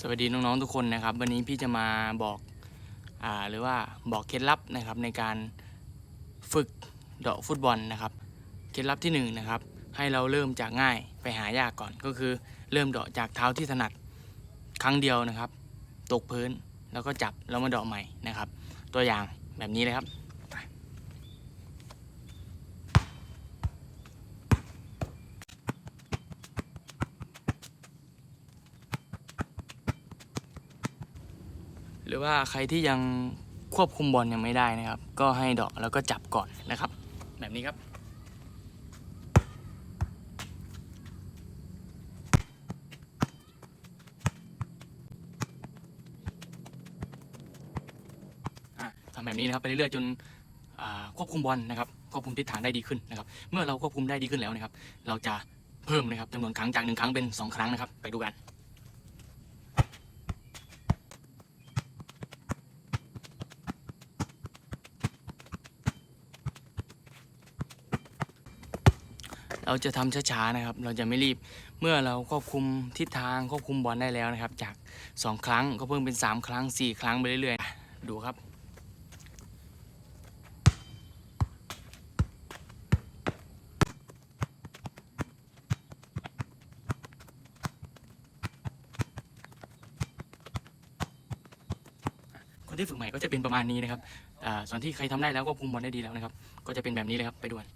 สวัสดีน้องๆทุกคนนะครับ วันนี้พี่จะมาบอกอ่าหรือว่าบอกเคล็ดลับนะครับในการฝึกเดาะฟุตบอลนะครับ เคล็ดลับที่หนึ่งนะครับให้เราเริ่มจากง่ายไปหายากก่อนก็คือเริ่มเดาะจากเท้าที่ถนัดครั้งเดียวนะครับ ตกพื้นแล้วก็จับแล้วมาเดาะใหม่นะครับ ตัวอย่างแบบนี้เลยครับ หรือว่าใครที่ยังควบคุมบอลยังไม่ได้นะครับ ก็ให้เดาะแล้วก็จับก่อนนะครับ แบบนี้ครับทำแบบนี้นะครับไปเรื่อยๆจนควบคุมบอลนะครับควบคุมทิศทางได้ดีขึ้นนะครับ เมื่อเราควบคุมได้ดีขึ้นแล้วนะครับ เราจะเพิ่มนะครับจำนวนครั้งจากหนึ่งครั้งเป็นสองครั้งนะครับ ไปดูกัน เราจะทำช้าๆนะครับ เราจะไม่รีบ เมื่อเราควบคุมทิศทางควบคุมบอลได้แล้วนะครับ จาก 2 ครั้งก็เพิ่มเป็น 3 ครั้ง 4 ครั้งไปเรื่อยๆ ดูครับคนที่ฝึกใหม่ก็จะเป็นประมาณนี้นะครับส่วนที่ใครทำได้แล้วควบคุมบอลได้ดีแล้วนะครับ ก็จะเป็นแบบนี้เลยครับ ไปดูกัน